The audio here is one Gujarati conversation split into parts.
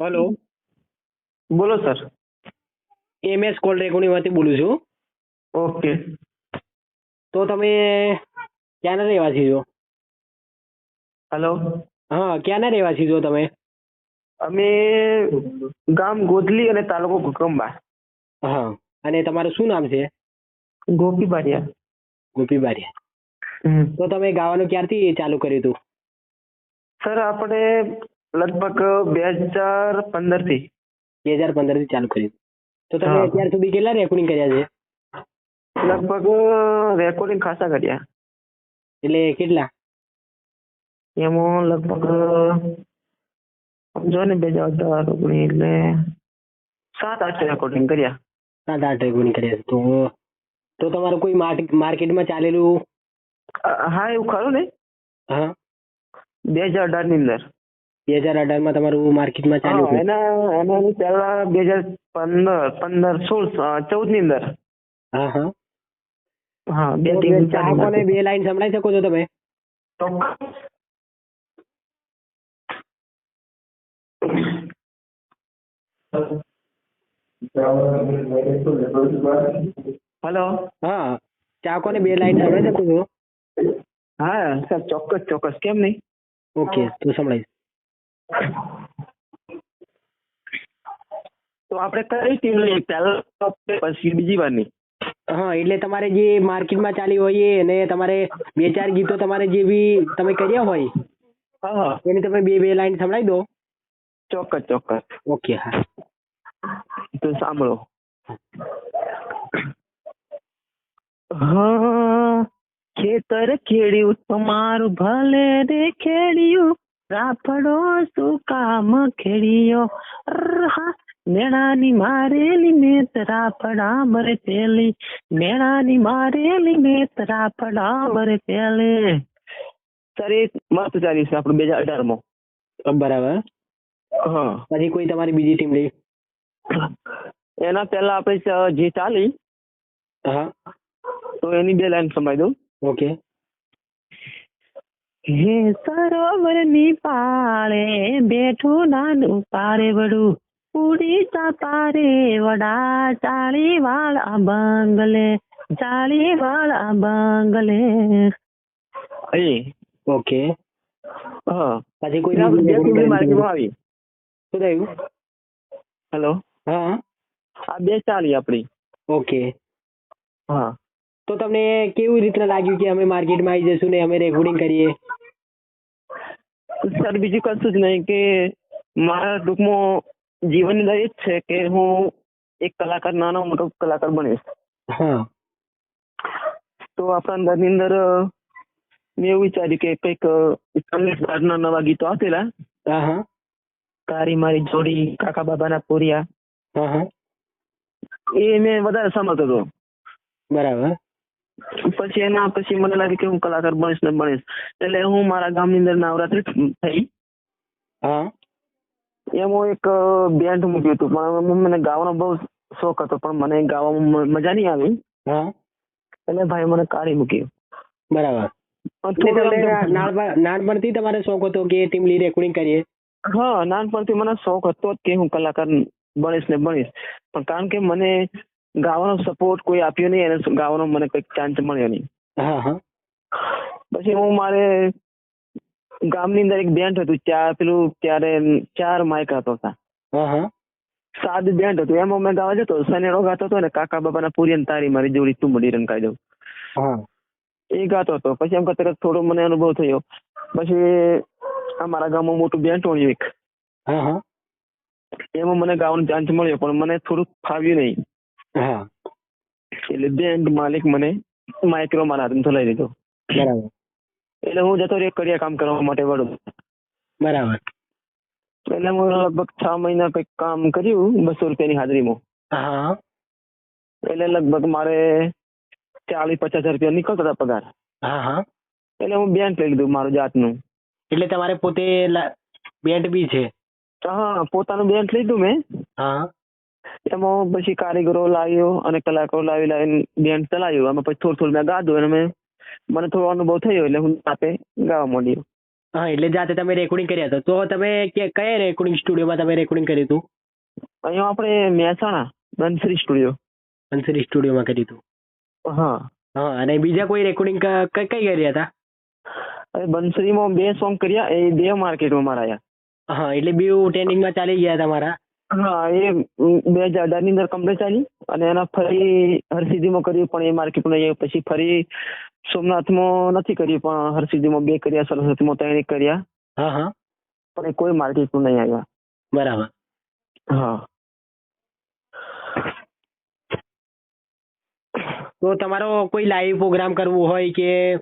હલો. બોલો સર. એમએસ કોલ રેકોર્ડિંગમાંથી બોલું છું. ઓકે. તો તમે ક્યાંના રહેવાસી છો? હેલો. હા ક્યાંના રહેવાસી છો તમે? અમે ગામ ગોધલી અને તાલુકો કુકંબા. હા અને તમારું શું નામ છે? ગોપી બારિયા. ગોપી બારિયા. તો તમે ગાવાનું ક્યારથી ચાલુ કર્યું હતું? સર આપણે લગભગ બે હજાર પંદરથી બે હજાર પંદરથી ચાલુ કર્યું. તો તમે અત્યાર સુધી કેટલા રેકોર્ડિંગ કર્યા છે? લગભગ રેકોર્ડિંગ ખાસા કર્યા. એટલે કેટલા? એમાં લગભગ સમજો ને બે હજાર અઢાર ઓગણીસ એટલે સાત આઠ રેકોર્ડિંગ કર્યા. સાત આઠ રેકોર્ડિંગ કર્યા તો તો તમારું કોઈ માર્કેટ માર્કેટમાં ચાલેલું? હા એવું ખરું ને? હા. બે હજાર અઢારની અંદર. બે હજાર અઢારમાં તમારું માર્કેટમાં ચાલુ હા, એના એના પહેલા બે હજાર પંદર પંદર સોળ ચૌદની અંદર. હા હા. હા બે તો ત્રણ ચાહકોને બે લાઈન સંભળાઈ શકો છો તમે? હેલો. હા ચાહકોને બે લાઈન સંભળાઈ શકો છો? હા સર ચોક્કસ ચોક્કસ. કેમ નહીં? ઓકે તો સંભળાઈશ તો આપણે કઈ ટીમ લઈએ? પહેલા પછી બીજી વારની? હા એટલે તમારે જે માર્કેટમાં ચાલી હોય એ અને તમારે બે ચાર ગીતો તમારે જે બી તમે કર્યા હોય હા હા. એની તમે બે બે લાઈન સંભળાવી દો. ચોક્કસ ચોક્કસ. ઓકે હા. તો સાંભળો. હા ખેતર ખેડ્યું તમારું ભલે રે ખેડ્યું રાફડો શું કામ ખેડ્યો. મેળાની મારેલી મેત રાફડા મરે પેલી. મેળાની મારેલી મેત રાફડા મરે પેલે. સર એ મસ્ત ચાલ્યું છે આપણું બે હજાર અઢારમાં બરાબર. હા. પછી કોઈ તમારી બીજી ટીમ લઈ એના પહેલા આપણે જે ચાલી હા. તો એની બે લાઈન સમજાવી દઉં. ઓકે. હે સરોવરની પાળે બેઠું નાનું પારે વડું. ઉડીતા પારે વડા ચાળી વાળા બંગલે ચાળી વાળા બંગલે. એ ઓકે. હા પછી કોઈ માર્કેટમાં આવી. શું થયું હેલો. હા. આ બે ચાલી આપણી. ઓકે. હા. તો તમને કેવી રીતના લાગ્યું કે અમે માર્કેટમાં આવી જશું ને અમે રેકોર્ડિંગ કરીએ? સર બીજું કશું જ નહીં કે મારા ટૂંકમાં જીવન એ જ છે કે હું એક કલાકાર નાનો મોટો કલાકાર બનીશ. તો આપણા અંદરની અંદર મેં એવું વિચાર્યું કે કંઈક સંગીત બારના નવા ગીતો હા તારી મારી જોડી કાકા બાબાના પોરિયા. એ મેં વધારે સમજતો હતો. બરાબર. પછી એના પછી મને લાગ્યું કે હું કલાકાર બનીશ ને બનીશ. એટલે હું મારા ગામની અંદર નવરાત્રી થઈ. હા. એમાં એક બેન્ડ મૂક્યું હતું. પણ મને ગાવાનો બહુ શોખ હતો. પણ મને ગાવામાં મજા નહીં આવી. હા. એટલે ભાઈ મને કાઢી મૂક્યું બરાબર. નાનપણથી તમારે શોખ હતો કે ટીમ લી રેકોર્ડિંગ કરીએ? હા નાનપણથી મને શોખ હતો કે હું કલાકાર બનીશ ને બનીશ. પણ કારણ કે મને ગાવાનો સપોર્ટ કોઈ આપ્યો નહીં અને ગાવાનો મને કંઈક ચાન્સ મળ્યો નહીં. પછી હું મારે ગામની અંદર એક બેન્ડ હતું ચાર પેલું ત્યારે ચાર માઇક હતો. હા બેન્ડ હતું. એમાં મેં ગાવા જતો સનેડો ગાતો હતો ને કાકા બાબાના પૂરી તારી મારી જોડી તું મળી રંકાઈ દઉં હા. એ ગાતો હતો. પછી એમ કરતા થોડો મને અનુભવ થયો. પછી અમારા ગામમાં મોટું બેન્ડ હોય એક. એમાં મને ગાવાનો ચાન્સ મળ્યો પણ મને થોડુંક ફાવ્યું નહીં. હા. એટલે બેંક માલિક મને માઇક્રો મારા હાથમાં લઈ લીધો બરાબર. એટલે હું જતો રહ્યો કડિયા કામ કરવા માટે વડોદરા બરાબર. એટલે હું લગભગ છ મહિના કંઈક કામ કર્યું બસો રૂપિયાની હાજરીમાં. હા. એટલે લગભગ મારે ચાલીસ પચાસ હજાર રૂપિયા નીકળતા હતા પગાર. હા હા. એટલે હું બેન્ડ લઈ લીધું મારું જાતનું. એટલે તમારે પોતે બેન્ડ બી છે? હા પોતાનું બેન્ડ લીધું મેં. હા. એમાં પછી કારીગરો લાવ્યો અને કલાકારો લાવી લાવીને બેન્ડ ચલાવ્યું. આમાં પછી થોડું થોડું મેં ગાધું અને મેં મને થોડો અનુભવ થયો એટલે હું જાતે ગાવા માંડ્યો. હા એટલે જાતે તમે રેકોર્ડિંગ કર્યા હતા. તો તમે કયા રેકોર્ડિંગ સ્ટુડિયોમાં તમે રેકોર્ડિંગ કર્યું હતું? અહીંયા આપણે મહેસાણા બંસરી સ્ટુડિયો બંસરી સ્ટુડિયોમાં કર્યું હતું? હા. હા અને બીજા કોઈ રેકોર્ડિંગ કઈ કઈ કર્યા હતા? બંસરીમાં બે સોંગ કર્યા એ બે માર્કેટમાં મારા હા એટલે બેઉ ટ્રેનિંગમાં ચાલી ગયા તમારા? હા એ બે હજાર અઢારની અંદર કમ્પ્લીટ ચાલી અને એના ફરી હરસિદ્ધિમાં કર્યું પણ એ માર્કેટમાં નહીં પછી ફરી સોમનાથમાં નથી કર્યું પણ હરસિદ્ધિમાં બે કર્યા સરસ્વતીમાં ત્રણ કર્યા. હા હા. પણ એ કોઈ માર્કેટમાં નહીં આવ્યા. બરાબર. હા. તો તમારો કોઈ લાઈવ પ્રોગ્રામ કરવું હોય કે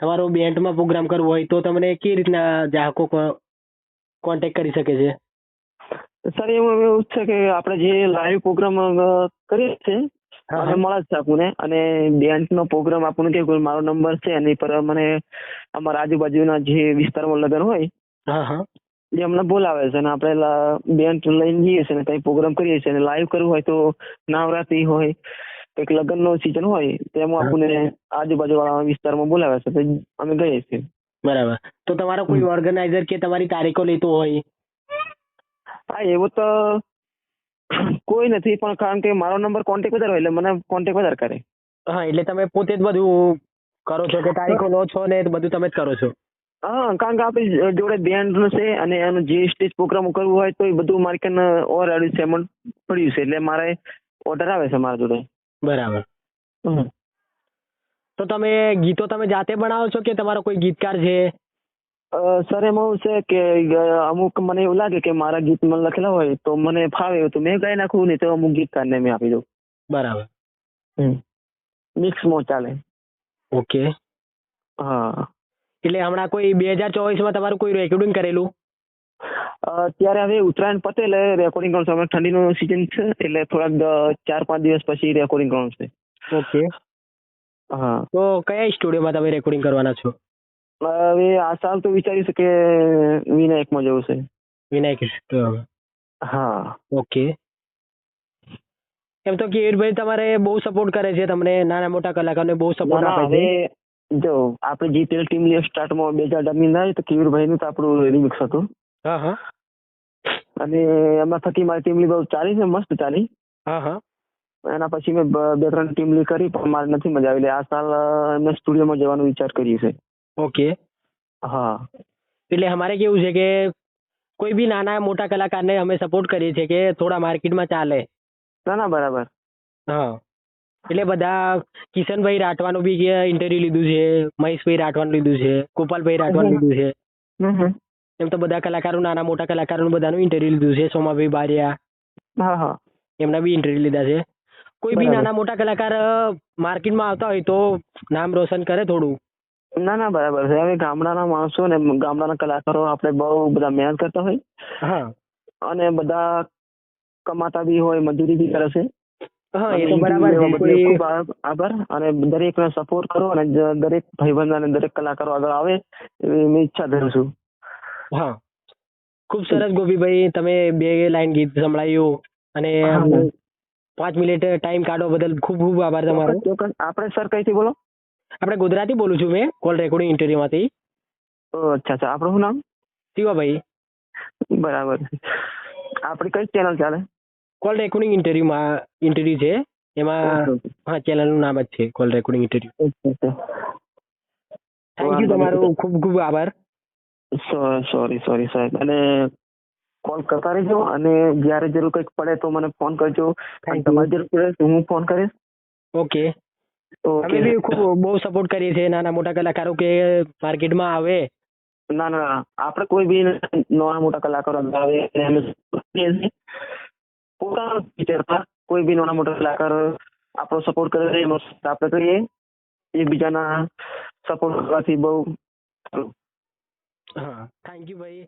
તમારો બેન્ડમાં પ્રોગ્રામ કરવો હોય તો તમને કેવી રીતના ગ્રાહકો કોન્ટેક્ટ કરી શકે છે? સર એવું એવું છે કે આપણે જે લાઈવ પ્રોગ્રામ કરીએ છે અને મળે છે આપણને અને બેન્ડ નો પ્રોગ્રામ આપણને કે કોઈ મારો નંબર છે એની પર મને અમારા આજુબાજુના જે વિસ્તારમાં લગ્ન હોય એ અમને બોલાવે છે અને આપણે બેન્ડ લઈને જઈએ છીએ ને ત્યાં પ્રોગ્રામ કરીએ છીએ અને લાઈવ કરવું હોય તો નવરાત્રી હોય કંઈક લગ્નનો સિઝન હોય તેમાં. આપણને આજુબાજુવાળા વિસ્તારમાં બોલાવે છે તો અમે ગઈએ છીએ. બરાબર. તો તમારો કોઈ ઓર્ગેનાઇઝર કે તમારી તારીખો લેતો હોય હા એવું તો કોઈ નથી પણ કારણ કે મારો નંબર કોન્ટેક્ટ વધારે હોય એટલે મને કોન્ટેક્ટ વધારે કરે. હા એટલે તમે પોતે જ બધું કરો છો કે તારીખો લો છો ને બધું તમે જ કરો છો? હા કારણ કે આપણી જોડે બેન્ડ છે અને એનું જે સ્ટેજ પ્રોગ્રામ કરવું હોય તો એ બધું મારી કને ઓર આવ્યું છે પડ્યું છે એટલે મારે ઓર્ડર આવે છે મારા જોડે. બરાબર. તો તમે ગીતો તમે જાતે બનાવો છો કે તમારો કોઈ ગીતકાર છે? સર એમાં એવું છે કે અમુક મને એવું લાગે કે મારા ગીત મને લખેલા હોય તો મને ફાવે એવું તો મેં ગાઈ નાખું નહીં તો અમુક ગીતકારને મેં આપી દઉં. બરાબર. મિક્સમાં ચાલે. ઓકે. હા. એટલે હમણાં કોઈ બે હજાર ચોવીસમાં તમારું કોઈ રેકોર્ડિંગ કરેલું? અત્યારે હવે ઉત્તરાયણ પતે એટલે રેકોર્ડિંગ કરવાનું હમણાં ઠંડીનું સિઝન છે એટલે થોડાક ચાર પાંચ દિવસ પછી રેકોર્ડિંગ કરવાનું છે. ઓકે. હા. તો કયા સ્ટુડિયોમાં તમે રેકોર્ડિંગ કરવાના છો? હવે આ સાલ તો વિચારીશ કે વિનાયકમાં જવું છે. વિનાયક હા. ઓકે. એમ તો કિરીટભાઈ તમારે બહુ સપોર્ટ કરે છે તમને નાના મોટા કલાકારને બહુ સપોર્ટ ના, આપે છે. જો આપણે જીપીએલ ટીમ લે સ્ટાર્ટમાં બે હજાર ડમી ના તો તો કિરીટભાઈનું તો આપણું રિમિક્સ હતું. હા હા. અને એમાં થકી મારી ટીમ બહુ ચાલી છે મસ્ત ચાલી. હા હા. એના પછી મેં બે ત્રણ ટીમ લી કરી પણ મારે નથી મજા આવી આ સાલ મેં સ્ટુડિયોમાં જવાનો વિચાર કર્યો છે. ઓકે હા. એટલે અમારે કેવું છે કે કોઈ બી નાના મોટા કલાકારને અમે સપોર્ટ કરીએ છીએ કે થોડા માર્કેટમાં ચાલે. ના ના બરાબર. હા. એટલે બધા કિશનભાઈ રાઠવાનું બી ઇન્ટરવ્યુ લીધું છે મહેશભાઈ રાઠવાનું લીધું છે ગોપાલભાઈ રાઠવાનું લીધું છે. એમ તો બધા કલાકારો નાના મોટા કલાકારોનું બધાનું ઇન્ટરવ્યુ લીધું છે સોમાભાઈ બારિયા. હા હા. એમના બી ઇન્ટરવ્યુ લીધા છે. કોઈ બી નાના મોટા કલાકાર માર્કેટમાં આવતા હોય તો નામ રોશન કરે થોડું. ના ના બરાબર છે. હવે ગામડાના માણસો ને ગામડાના કલાકારો આપણે બહુ બધા મહેનત કરતા હોય હા. અને બધા કમાતા બી હોય મજૂરી બી કરે છે. આભાર અને દરેક કોઈ દરેકને સપોર્ટ કરો અને દરેક ભાઈબંધ અને દરેક કલાકારો આગળ આવે એવી મેં ઈચ્છા ધરું છું. હા. ખૂબ સરસ ગોપીભાઈ તમે બે લાઈન ગીત સંભળાયું અને પાંચ મિનિટ ટાઈમ કાઢો બદલ ખૂબ ખૂબ આભાર તમારો. આપણે સર કઈથી બોલો? આપણે ગુજરાતી બોલું છું મેં કોલ રેકોર્ડિંગ ઇન્ટરવ્યુમાંથી ઓ, અચ્છા અચ્છા. આપણું શું નામ? શિવાભાઈ. બરાબર. આપણી કઈ ચેનલ ચાલે? કોલ રેકોર્ડિંગ ઇન્ટરવ્યુમાં ઇન્ટરવ્યુ છે. એમાં હા ચેનલનું નામ જ છે call recording interview thank you તમારો ખૂબ ખૂબ આભાર. સોરી સોરી સાહેબ. અને કોલ કરતા રહેજો અને જ્યારે જરૂર કંઈક પડે તો મને ફોન કરજો. તમારી જરૂર પડે તો હું ફોન કરીશ. ઓકે અમે બી ખૂબ બહુ સપોર્ટ કરીએ છીએ નાના મોટા કલાકારો કે માર્કેટમાં આવે. ના ના. આપણે કોઈ બી નાના મોટા કલાકારો આવે. પોતાના વિચારતા કોઈ બી નાના મોટા કલાકાર આપણો સપોર્ટ કરે એનો આપણે કરીએ. એકબીજાના સપોર્ટ કરવાથી બહુ હા. થેન્ક યુ ભાઈ.